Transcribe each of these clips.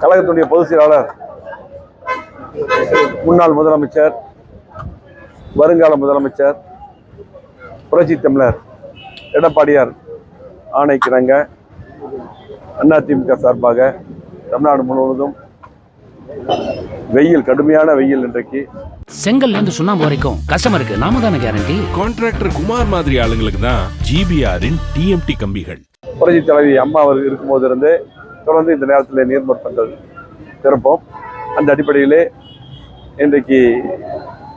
கழகத்துடைய பொதுச் செயலாளர் முன்னாள் முதலமைச்சர் வருங்கால முதலமைச்சர் புரட்சி தமிழர் எடப்பாடியார் ஆணைக்கிணங்க. அதிமுக சார்பாக தமிழ்நாடு முழுவதும் வெயில் கடுமையான வெயில் இன்றைக்கு. செங்கல்ல இருந்து சுண்ணாம்பு வரைக்கும் கஸ்டமருக்கு நாம தானே கேரண்டி கான்ட்ராக்டர் குமார் மாதிரி ஆளுங்களுக்கு தான் ஜிபிஆரின் டிஎம்டி கம்பிகள். புரட்சி தலைவி அம்மா அவர் இருக்கும்போது இருந்து தொடர்ந்து இந்த நேரத்தில் நீர்மோர் பந்தல் திறப்போம். அந்த அடிப்படையிலே இன்றைக்கு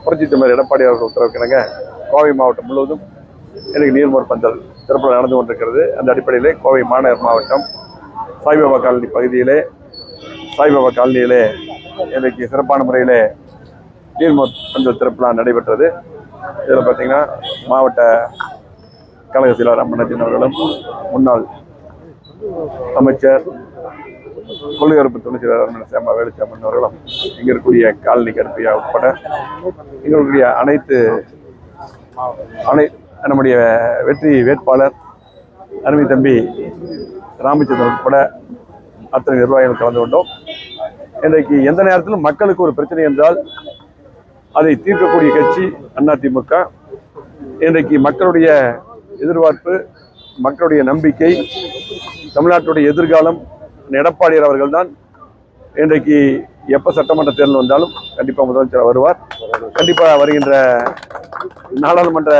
புரட்சி தலைவர் எடப்பாடி அவர்கள் உத்தரவுக்கிணங்க கோவை மாவட்டம் முழுவதும் இன்றைக்கு நீர்மோர் பந்தல் திறப்பு நடந்து கொண்டிருக்கிறது. அந்த அடிப்படையிலே கோவை மாநகர் மாவட்டம் சாய்பாபா காலனி பகுதியிலே சாய்பாபா காலனியிலே இன்றைக்கு சிறப்பான முறையிலே நீர்மோர் பந்தல் திறப்புலா நடைபெற்றது. இதில் பார்த்திங்கன்னா மாவட்ட கழக செயலாளர் அம்மனத்தின் அவர்களும் முன்னாள் அமைச்சர் கொள்கையரப்பு துணை செயலாளர் சேமா வேலுச்சாமன் அவர்களும் இங்கே இருக்கக்கூடிய காலனி கருப்பையா உட்பட இங்க அனைத்து அனை நம்முடைய வெற்றி வேட்பாளர் அருமை தம்பி ராமச்சந்திரன் உட்பட அத்தனை நிர்வாகிகள் கலந்து கொண்டோம். இன்றைக்கு எந்த நேரத்திலும் மக்களுக்கு ஒரு பிரச்சனை என்றால் அதை தீர்க்கக்கூடிய கட்சி அதிமுக. இன்றைக்கு மக்களுடைய எதிர்பார்ப்பு மக்களுடைய நம்பிக்கை தமிழ்நாட்டுடைய எதிர்காலம் எடப்பாடியார் அவர்கள் தான் இன்றைக்கு எப்போ சட்டமன்ற தேர்தல் வந்தாலும் கண்டிப்பாக முதலமைச்சர் வருவார். கண்டிப்பாக வருகின்ற நாடாளுமன்ற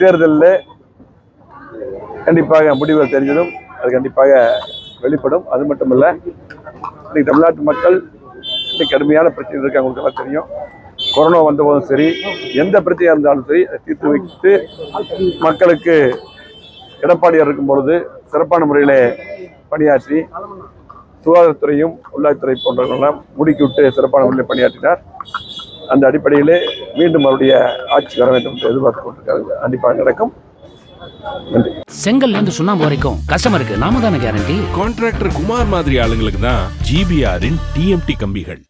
தேர்தலில் கண்டிப்பாக முடிவுகள் தெரிஞ்சதும் அது கண்டிப்பாக வெளிப்படும். அது மட்டும் இல்லை இன்றைக்கி தமிழ்நாட்டு மக்கள் இன்னைக்கு கடுமையான பிரச்சனை இருக்கு. அவங்களுக்கு எல்லாம் தெரியும். கொரோனா வந்தபோதும் சரி எந்த பிரச்சனையாக இருந்தாலும் சரி அதை தீர்த்து வைத்து மக்களுக்கு எடப்பாடியார் இருக்கும் பொழுது சிறப்பான முறையில் பணியாற்றி சுகாதாரத்துறையும் உள்ளாட்சித்துறை போன்றவர்களெல்லாம் முடுக்கிவிட்டு சிறப்பான முறையில் பணியாற்றினார். அந்த அடிப்படையிலே மீண்டும் அவருடைய ஆட்சி வர வேண்டும் என்று எதிர்பார்த்து கொண்டிருக்கிறது கண்டிப்பாக நடக்கும். நன்றி. செங்கல்ல இருந்து சுண்ணாம்பு வரைக்கும் கஸ்டமருக்கு நாம தானே கேரண்டி கான்ட்ராக்டர் குமார் மாதிரி ஆளுங்களுக்கு தான் ஜிபிஆரின் டிஎம்டி கம்பிகள்.